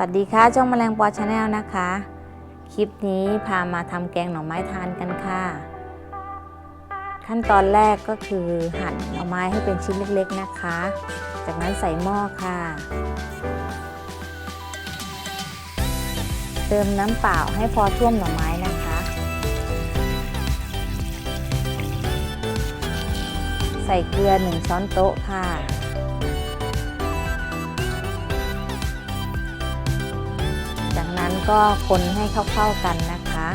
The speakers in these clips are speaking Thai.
วัสดีค่ะช่องแมลงปอชาแนลนะคะ คลิปนี้พามาทำแกงหน่อไม้ทานกันค่ะ ขั้นตอนแรกก็คือหั่นหน่อไม้ให้เป็นชิ้นเล็กๆนะคะ จากนั้นใส่หม้อค่ะ เติมน้ำเปล่าให้พอท่วมหน่อไม้นะคะ ใส่เกลือ 1 ช้อนโต๊ะค่ะ ก็คนให้เข้าๆกันนะคะ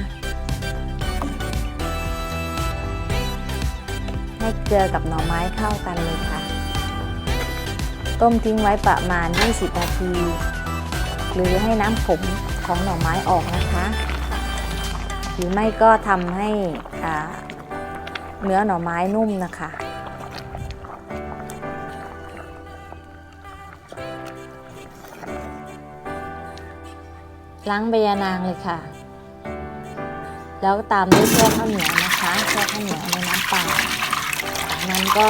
ให้เกลือกับหน่อไม้เข้ากันเลยค่ะ ต้มทิ้งไว้ประมาณ 20 นาที หรือให้น้ำขมของหน่อไม้ออกนะคะ หรือไม่ก็ทำให้เนื้อหน่อไม้นุ่มนะคะ ล้างใบยานางเลยค่ะ แล้วตามด้วยแช่ข้าวเหนียวนะคะแช่ข้าวเหนียวในน้ำเปล่าจากนั้นก็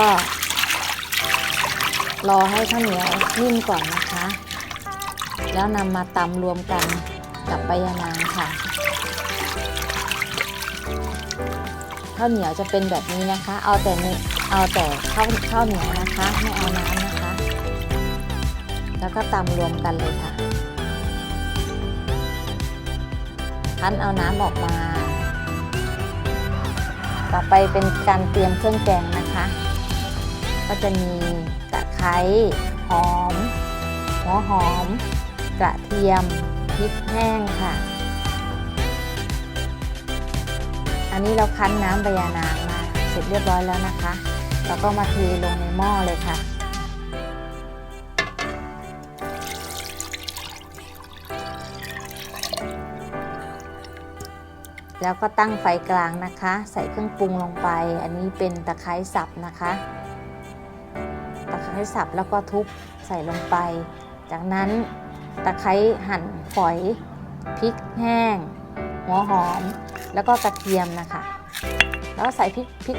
รอให้ข้าวเหนียวนิ่มก่อนนะคะ แล้วนำมาตำรวมกันกับใบยานางค่ะข้าวเหนียวจะเป็นแบบนี้นะคะ เอาแต่เนื้อเอาแต่ข้าวข้าวเหนียวนะคะ ไม่เอาน้ำนะคะ แล้วก็ตำรวมกันเลยค่ะ คั้นเอาน้ำออกมา ต่อไปเป็นการเตรียมเครื่องแกงนะคะ ก็จะมีตะไคร้หอม หัวหอม กระเทียม พริกแห้งค่ะ อันนี้เราคั้นน้ำใบยานางมาเสร็จเรียบร้อยแล้วนะคะ เราก็มาเทลงในหม้อเลยค่ะ แล้วก็ตั้งไฟกลางนะคะ ใส่เครื่องปรุงลงไป อันนี้เป็นตะไคร้สับนะคะ ตะไคร้สับแล้วก็ทุบใส่ลงไป จากนั้นตะไคร้หั่นฝอยพริกแห้ง หัวหอม แล้วก็กระเทียมนะคะ แล้วใส่พริกพริก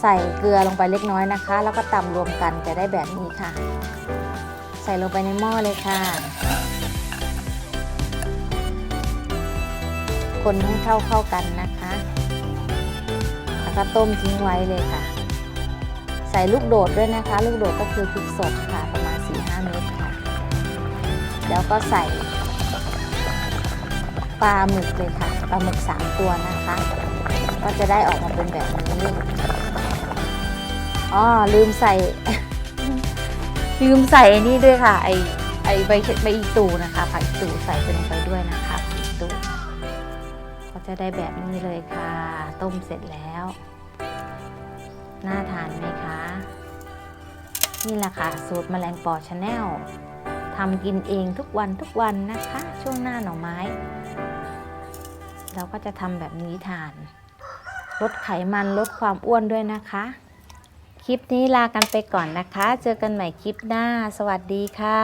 ใส่เกลือลงไปเล็กน้อยนะคะ แล้วก็ตำรวมกันจะได้แบบนี้ค่ะ ใส่ลงไปในหม้อเลยค่ะ คนให้เข้าเข้ากันนะคะ แล้วก็ต้มทิ้งไว้เลยค่ะ ใส่ลูกโดดด้วยนะคะ ลูกโดดก็คือพริกสดค่ะประมาณ4-5เม็ดค่ะ แล้วก็ใส่ปลาหมึกเลยค่ะปลาหมึก3ตัวนะคะ ก็จะได้ออกมาเป็นแบบนี้อ๋อลืมใส่ ลืมใส่ไอ้นี่ด้วยค่ะ ไอไอใบใบอีตูนะคะผักอีตูใส่ไปลงไปด้วยนะคะ จะได้แบบนี้เลยค่ะ ต้มเสร็จแล้ว น่าทานไหมคะ นี่แหละค่ะ สูตรแมลงปอชาแนลทำกินเองทุกวันทุกวันนะคะ ช่วงหน้าหน่อไม้ เราก็จะทำแบบนี้ทาน ลดไขมันลดความอ้วนด้วยนะคะ คลิปนี้ลากันไปก่อนนะคะ เจอกันใหม่คลิปหน้า สวัสดีค่ะ